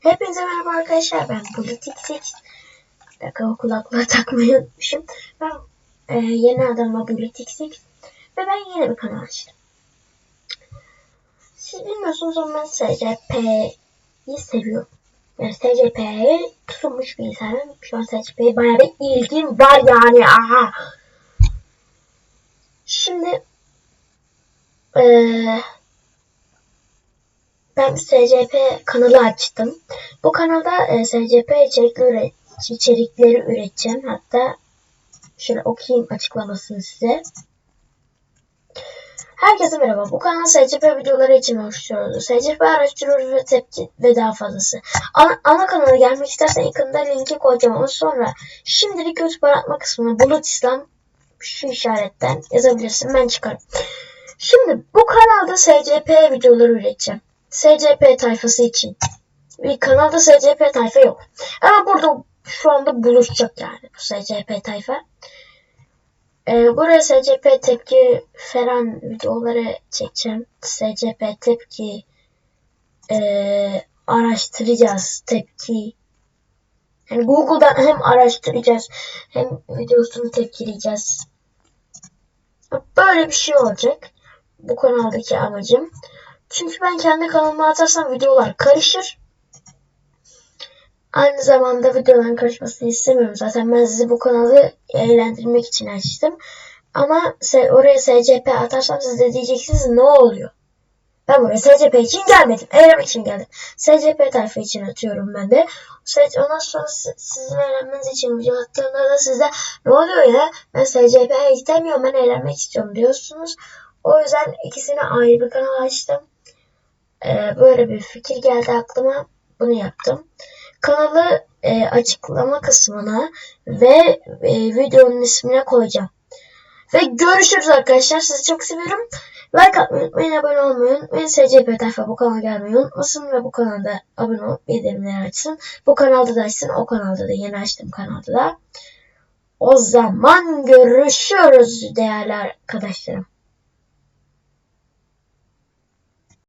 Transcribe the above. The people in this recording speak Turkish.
Hepinize merhaba arkadaşlar. Ben Politik Six. Bir dakika o kulaklığı takmayı unutmuşum. Ben e, yeni adamla Politik Six. Ve ben yeni bir kanal açtım. Siz bilmiyorsunuz ama ben SCP'yi seviyorum. Yani SCP'ye tutulmuş bir insanım. Şu an SCP'ye bayağı bir ilgim var yani. Aha. Şimdi eee ben SCP kanalı açtım. Bu kanalda e, SCP içerikli üret içerikleri üreteceğim. Hatta şöyle okuyayım açıklamasını size. Herkese merhaba. Bu kanal SCP videoları için oluşturuldu. SCP araştırıyoruz ve tepki ve daha fazlası. Ana, ana kanala gelmek istersen yakında linki koyacağım ama sonra şimdilik YouTube aratma kısmına Bulut İslam şu işaretten yazabilirsin. Ben çıkarım. Şimdi bu kanalda SCP videoları üreteceğim. SCP tayfası için. Bir kanalda SCP tayfa yok. Ama burada şu anda buluşacak yani bu SCP tayfa. Ee, buraya SCP tepki falan videoları çekeceğim. SCP tepki ee, araştıracağız tepki. Yani Google'dan hem araştıracağız hem videosunu tepkileyeceğiz. Böyle bir şey olacak. Bu kanaldaki amacım. Çünkü ben kendi kanalıma atarsam videolar karışır. Aynı zamanda videoların karışmasını istemiyorum. Zaten ben sizi bu kanalı eğlendirmek için açtım. Ama oraya SCP atarsam siz de diyeceksiniz ne oluyor? Ben buraya SCP için gelmedim. Eğlenmek için geldim. SCP tayfa için atıyorum ben de. Ondan sonra sizin eğlenmeniz için video attığımda da size ne oluyor ya? Ben SCP istemiyorum ben eğlenmek istiyorum diyorsunuz. O yüzden ikisine ayrı bir kanal açtım. Ee, böyle bir fikir geldi aklıma. Bunu yaptım. Kanalı e, açıklama kısmına ve e, videonun ismine koyacağım. Ve görüşürüz arkadaşlar. Sizi çok seviyorum. Like atmayı unutmayın, abone olmayı unutmayın. SCP tayfa bu kanala gelmeyi unutmasın ve bu kanalda abone olup bildirimleri açsın. Bu kanalda da açsın, o kanalda da yeni açtım kanalda da. O zaman görüşürüz değerli arkadaşlarım.